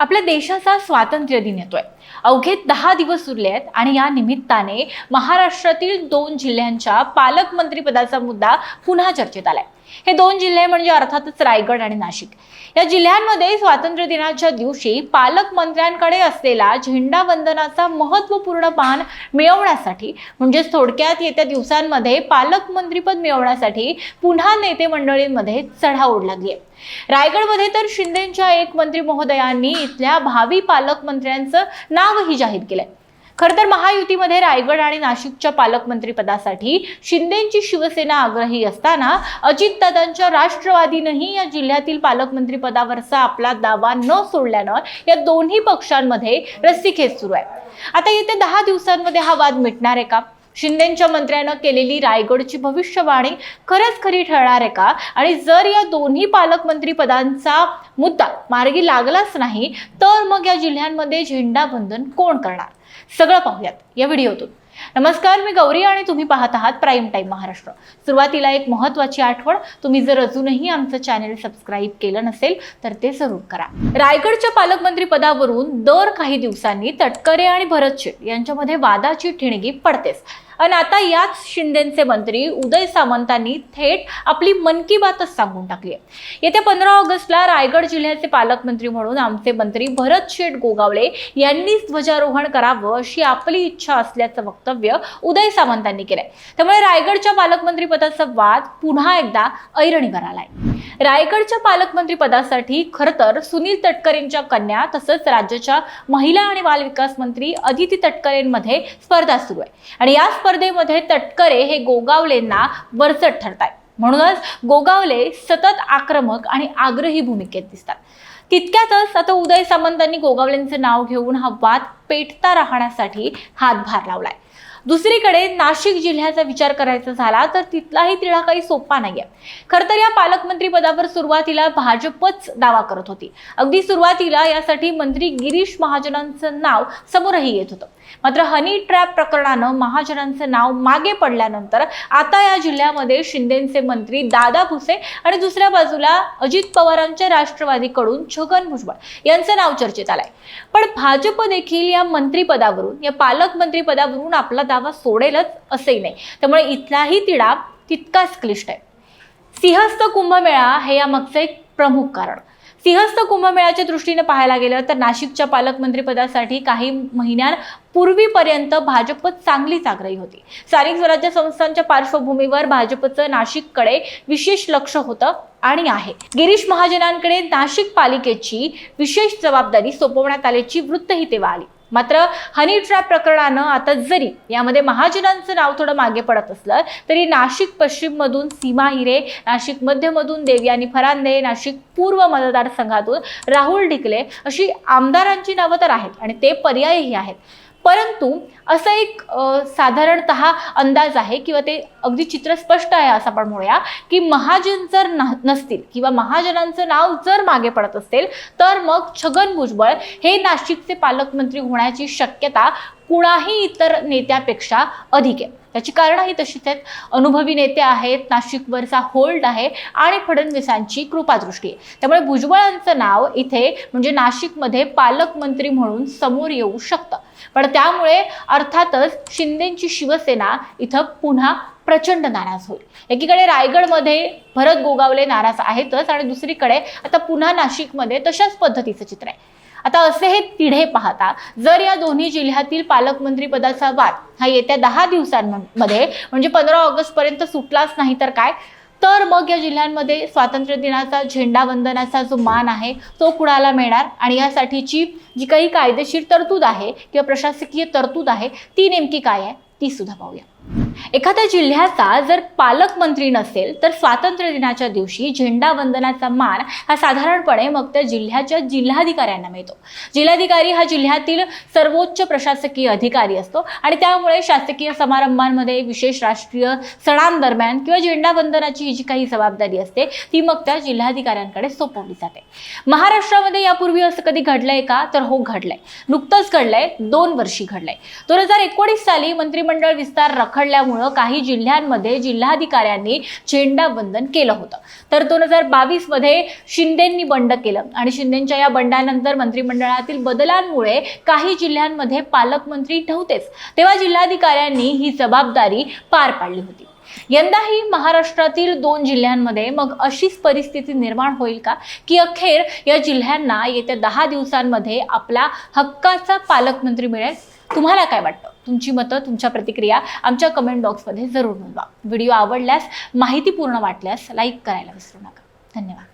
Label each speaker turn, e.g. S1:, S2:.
S1: आपल्या देशाचा स्वातंत्र्य दिन येतोय. अवघे दहा दिवस उरले आहेत आणि या निमित्ताने महाराष्ट्रातील दोन जिल्ह्यांच्या पालकमंत्रीपदाचा मुद्दा पुन्हा चर्चेत आलाय. हे दोन जिल्हे म्हणजे अर्थातच रायगड आणि नाशिक. या जिल्ह्यांमध्ये स्वातंत्र्य दिनाच्या दिवशी पालकमंत्र्यांकडे असलेला झेंडा वंदनाचा महत्त्वपूर्ण मान मिळवण्यासाठी म्हणजे थोडक्यात येत्या दिवसांमध्ये पालकमंत्रीपद मिळवण्यासाठी पुन्हा नेते मंडळींमध्ये चढाओढ लागली आहे. रायगडमध्ये तर शिंदेच्या एक मंत्री महोदयांनी इथल्या भावी पालकमंत्र्यांचं नावही जाहीर केलंय. खरं तर महायुतीमध्ये रायगड आणि नाशिकच्या पालकमंत्रीपदासाठी शिंदेची शिवसेना आग्रही असताना अजितदादांच्या राष्ट्रवादीनंही या जिल्ह्यातील पालकमंत्रीपदावरचा आपला दावा न सोडल्यानं या दोन्ही पक्षांमध्ये रस्सीखेच सुरू आहे. आता येत्या दहा दिवसांमध्ये हा वाद मिटणार आहे का? शिंदेच्या मंत्र्यानं केलेली रायगडची भविष्यवाणी खरंच खरी ठरणार आहे का? आणि जर या दोन्ही पालकमंत्री पदांचा मुद्दा मार्गी लागलाच नाही तर मग या जिल्ह्यांमध्ये झेंडावंदन कोण करणार? सगळं पाहूयात या व्हिडिओतून. नमस्कार मी गौरी आणि तुम्ही पाहत आहात प्राईम टाईम महाराष्ट्र. सुरुवातीला एक महत्वाची आठवण तुम्ही जर अजूनही आमचं चॅनेल सबस्क्राईब केलं नसेल तर ते जरूर करा. रायगडच्या पालकमंत्री पदावरून दर काही दिवसांनी तटकरे आणि भरत शेठ यांच्यामध्ये वादाची ठिणगी पडतेच. आणि आता याच शिंदेचे मंत्री उदय सामंतांनी थेट आपली मन की बातच सांगून टाकली आहे. येत्या पंधरा ऑगस्टला रायगड जिल्ह्याचे पालकमंत्री म्हणून आमचे मंत्री भरत शेठ गोगावले यांनीच ध्वजारोहण करावं अशी आपली इच्छा असल्याचं वक्तव्य उदय सामंतांनी केलंय. त्यामुळे रायगडच्या पालकमंत्री पदाचा वाद पुन्हा एकदा ऐरणीवर आलाय रायगडच्या पालकमंत्री पदासाठी खरं तर सुनील तटकरेंच्या कन्या तसंच राज्याच्या महिला आणि बालविकास मंत्री अदिती तटकरेंमध्ये स्पर्धा सुरू आहे. आणि या स्पर्धेमध्ये तटकरे हे गोगावलेंना वरचट ठरताय म्हणूनच गोगावले सतत आक्रमक आणि आग्रही भूमिकेत दिसतात. तितक्यातच आता उदय सामंतांनी गोगावलेंचं नाव घेऊन हा वाद पेटता राहण्यासाठी हातभार लावलाय. दुसरीकडे नाशिक जिल्ह्याचा विचार करायचा झाला तर तिथलाही तिढा काही सोपा नाहीये. खरं तर या पालकमंत्री पदावर सुरुवातीला भाजपच दावा करत होती. अगदी सुरुवातीला यासाठी मंत्री गिरीश महाजनांचं नाव समोरही येत होतं. मात्र हनी ट्रॅप प्रकरणानं महाजनांचं नाव मागे पडल्यानंतर आता या जिल्ह्यामध्ये शिंदेचे मंत्री दादा भुसे आणि दुसऱ्या बाजूला अजित पवारांच्या राष्ट्रवादीकडून छगन भुजबळ यांचं नाव चर्चेत आलंय. पण भाजप देखील या मंत्रीपदावरून या पालकमंत्री पदावरून आपला दावा सोडेलच असंही नाही. त्यामुळे इथलाही तिढा तितकाच क्लिष्ट आहे. सिंहस्थ कुंभमेळा हे या मागचं एक प्रमुख कारण. सिंहस्थ कुंभमेळ्याच्या दृष्टीने पाहायला गेलं तर नाशिकच्या पालकमंत्रीपदासाठी काही महिन्यांपूर्वीपर्यंत भाजपत चांगलीच आग्रही होती. स्थानिक स्वराज्य संस्थांच्या पार्श्वभूमीवर भाजपचं नाशिककडे विशेष लक्ष होतं आणि आहे. गिरीश महाजनांकडे नाशिक पालिकेची विशेष जबाबदारी सोपवण्यात आल्याची वृत्तही तेव्हा आली. मात्र हनी ट्रॅप प्रकरणानं आता जरी यामध्ये महाजनांचं नाव थोडं मागे पडत असलं तरी नाशिक पश्चिममधून सीमा हिरे नाशिक मध्यमधून देवयानी फरांदे नाशिक पूर्व मतदारसंघातून राहुल ढिकले अशी आमदारांची नावं तर आहेत आणि ते पर्यायही आहेत. परंतु असं एक साधारणत अंदाज आहे किंवा ते अगदी चित्र स्पष्ट आहे असं आपण म्हणूया की महाजन जर नसतील किंवा महाजनांचं नाव जर मागे पडत असेल तर मग छगन भुजबळ हे नाशिकचे पालकमंत्री होण्याची शक्यता कुणाही इतर नेत्यापेक्षा अधिक आहे. त्याची कारणंही तशीच आहेत. अनुभवी नेते आहेत नाशिकवरचा होल्ड आहे आणि फडणवीसांची कृपादृष्टी आहे. त्यामुळे भुजबळांचं नाव इथे म्हणजे नाशिकमध्ये पालकमंत्री म्हणून समोर येऊ शकतं. पण त्यामुळे अर्थातच शिंदेची शिवसेना इथं पुन्हा प्रचंड नाराज होईल. एकीकडे रायगडमध्ये भरत गोगावले नाराज आहेतच आणि दुसरीकडे आता पुन्हा नाशिकमध्ये तशाच पद्धतीचं चित्र आहे. आता असे हे तिढे पाहता जर या दोन्ही जिल्ह्यातील पालकमंत्री पदाचा वाद हा येत्या दहा दिवसांमध्ये म्हणजे पंधरा ऑगस्ट पर्यंत सुटलाच नाही तर काय? तर मग या जिल्ह्यांमध्ये स्वातंत्र्य दिनाचा झेंडा वंदनाचा जो मान आहे तो कुणाला मिळणार? आणि यासाठीची जी काही कायदेशीर तरतूद आहे किंवा प्रशासकीय तरतूद आहे ती नेमकी काय आहे? ती सुद्धा पाहूया. एखाद्या जिल्ह्याचा जर पालकमंत्री नसेल तर स्वातंत्र्य दिनाच्या दिवशी झेंडा वंदनाचा मान हा साधारणपणे मग त्या जिल्ह्याच्या जिल्हाधिकाऱ्यांना मिळतो. जिल्हाधिकारी हा जिल्ह्यातील सर्वोच्च प्रशासकीय अधिकारी असतो आणि त्यामुळे शासकीय समारंभांमध्ये विशेष राष्ट्रीय सणांदरम्यान किंवा झेंडा वंदनाची ही जी काही जबाबदारी असते ती मग त्या जिल्हाधिकाऱ्यांकडे सोपवली जाते. महाराष्ट्रामध्ये यापूर्वी असं कधी घडलंय का? तर हो घडलंय. नुकतंच घडलंय. दोन वर्षी घडलंय. दोन हजार एकोणीस साली मंत्री मंत्रिमंडळ विस्तार रखडल्यामुळं काही जिल्ह्यांमध्ये जिल्हाधिकाऱ्यांनी झेंडा बंधन केलं होतं. तर दोन हजार बावीसमध्ये शिंदेंनी बंड केलं आणि शिंदेच्या या बंडानंतर मंत्रिमंडळातील बदलांमुळे काही जिल्ह्यांमध्ये पालकमंत्री ठेवतेच. तेव्हा जिल्हाधिकाऱ्यांनी ही जबाबदारी पार पाडली होती. यंदाही महाराष्ट्रातील दोन जिल्ह्यांमध्ये मग अशीच परिस्थिती निर्माण होईल का? की अखेर या जिल्ह्यांना येत्या दहा दिवसांमध्ये आपला हक्काचा पालकमंत्री मिळेल? तुम्हाला काय वाटतं? तुमची मतं तुमच्या प्रतिक्रिया आमच्या कमेंट बॉक्समध्ये जरूर नोंदवा. व्हिडिओ आवडल्यास माहितीपूर्ण वाटल्यास लाईक करायला विसरू नका. धन्यवाद.